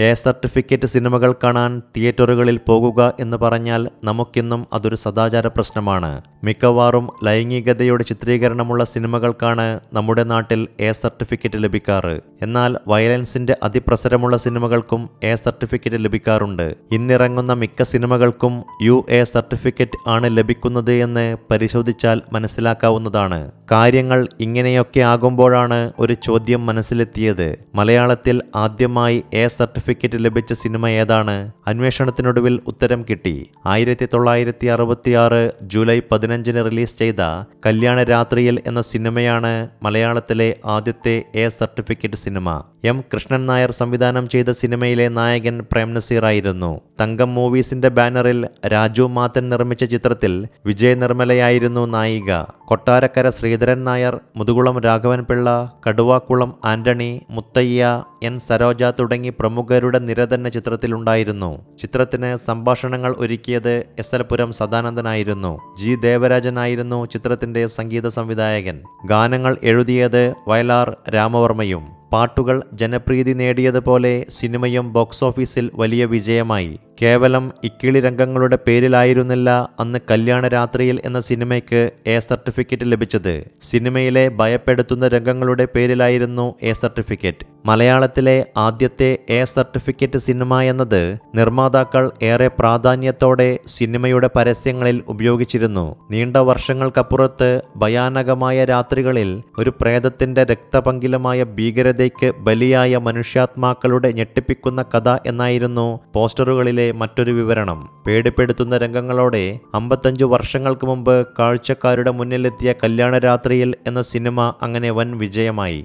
A certificate സിനിമകൾ കാണാൻ തിയേറ്ററുകളിൽ പോകുക എന്ന് പറഞ്ഞാൽ നമുക്കിന്നും അതൊരു സദാചാര പ്രശ്നമാണ്. മിക്കവാറും ലൈംഗികതയുടെ ചിത്രീകരണമുള്ള സിനിമകൾക്കാണ് നമ്മുടെ നാട്ടിൽ എ സർട്ടിഫിക്കറ്റ് ലഭിക്കാറ്. എന്നാൽ വയലൻസിന്റെ അതിപ്രസരമുള്ള സിനിമകൾക്കും എ സർട്ടിഫിക്കറ്റ് ലഭിക്കാറുണ്ട്. ഇന്നിറങ്ങുന്ന മിക്ക സിനിമകൾക്കും യു എ സർട്ടിഫിക്കറ്റ് ആണ് ലഭിക്കുന്നത് എന്ന് പരിശോധിച്ചാൽ മനസ്സിലാക്കാവുന്നതാണ്. കാര്യങ്ങൾ ഇങ്ങനെയൊക്കെ ആകുമ്പോഴാണ് ഒരു ചോദ്യം മനസ്സിലെത്തിയത്. മലയാളത്തിൽ ആദ്യമായി എ സർട്ടിഫിക്കറ്റ് ലഭിച്ച സിനിമ ഏതാണ്? അന്വേഷണത്തിനൊടുവിൽ ഉത്തരം കിട്ടി. ആയിരത്തി തൊള്ളായിരത്തി അറുപത്തിയാറ് ജൂലൈ പതിനഞ്ചിന് റിലീസ് ചെയ്ത കല്യാണ രാത്രിയിൽ എന്ന സിനിമയാണ് മലയാളത്തിലെ ആദ്യത്തെ A certificate cinema. M Krishnan Nair സംവിധാനം ചെയ്ത സിനിമയിലെ നായകൻ പ്രേം നസീർ ആയിരുന്നു. തങ്കം മൂവീസിന്റെ ബാനറിൽ രാജു മാത്തൻ നിർമ്മിച്ച ചിത്രത്തിൽ വിജയ നിർമ്മലയായിരുന്നു നായിക. കൊട്ടാരക്കര ശ്രീധരൻ നായർ മുതുകുളം രാഘവൻ പിള്ള കടുവാക്കുളം ആന്റണി മുത്തയ്യ എൻ സരോജ തുടങ്ങി പ്രമുഖരുടെ നിര തന്നെ ചിത്രത്തിലുണ്ടായിരുന്നു. ചിത്രത്തിന് സംഭാഷണങ്ങൾ ഒരുക്കിയത് എസ് എൽ പുരം സദാനന്ദനായിരുന്നു. ജി ദേവരാജനായിരുന്നു ചിത്രത്തിന്റെ സംഗീത സംവിധായകൻ. ഗാനങ്ങൾ എഴുതിയത് വയലാർ രാമവർമ്മയും. പാട്ടുകൾ ജനപ്രീതി നേടിയതുപോലെ സിനിമയും ബോക്സ് ഓഫീസിൽ വലിയ വിജയമായി. കേവലം ഇക്കിളി രംഗങ്ങളുടെ പേരിലായിരുന്നില്ല അന്ന് കല്യാണ രാത്രിയിൽ എന്ന സിനിമയ്ക്ക് എ സർട്ടിഫിക്കറ്റ് ലഭിച്ചത്. സിനിമയിലെ ഭയപ്പെടുത്തുന്ന രംഗങ്ങളുടെ പേരിലായിരുന്നു എ സർട്ടിഫിക്കറ്റ്. മലയാളത്തിലെ ആദ്യത്തെ എ സർട്ടിഫിക്കറ്റ് സിനിമ എന്നത് നിർമ്മാതാക്കൾ ഏറെ പ്രാധാന്യത്തോടെ സിനിമയുടെ പരസ്യങ്ങളിൽ ഉപയോഗിച്ചിരുന്നു. നീണ്ട വർഷങ്ങൾക്കപ്പുറത്ത് ഭയാനകമായ രാത്രികളിൽ ഒരു പ്രേതത്തിന്റെ രക്തപങ്കിലമായ ഭീകരതയ്ക്ക് ബലിയായ മനുഷ്യാത്മാക്കളുടെ ഞെട്ടിപ്പിക്കുന്ന കഥ എന്നായിരുന്നു പോസ്റ്ററുകളിലെ മറ്റൊരു വിവരണം. പേടിപ്പെടുത്തുന്ന രംഗങ്ങളോടെ അമ്പത്തഞ്ചു വർഷങ്ങൾക്ക് മുമ്പ് കാഴ്ചക്കാരുടെ മുന്നിലെത്തിയ കല്യാണരാത്രിയിൽ എന്ന സിനിമ അങ്ങനെ വൻ വിജയമായി.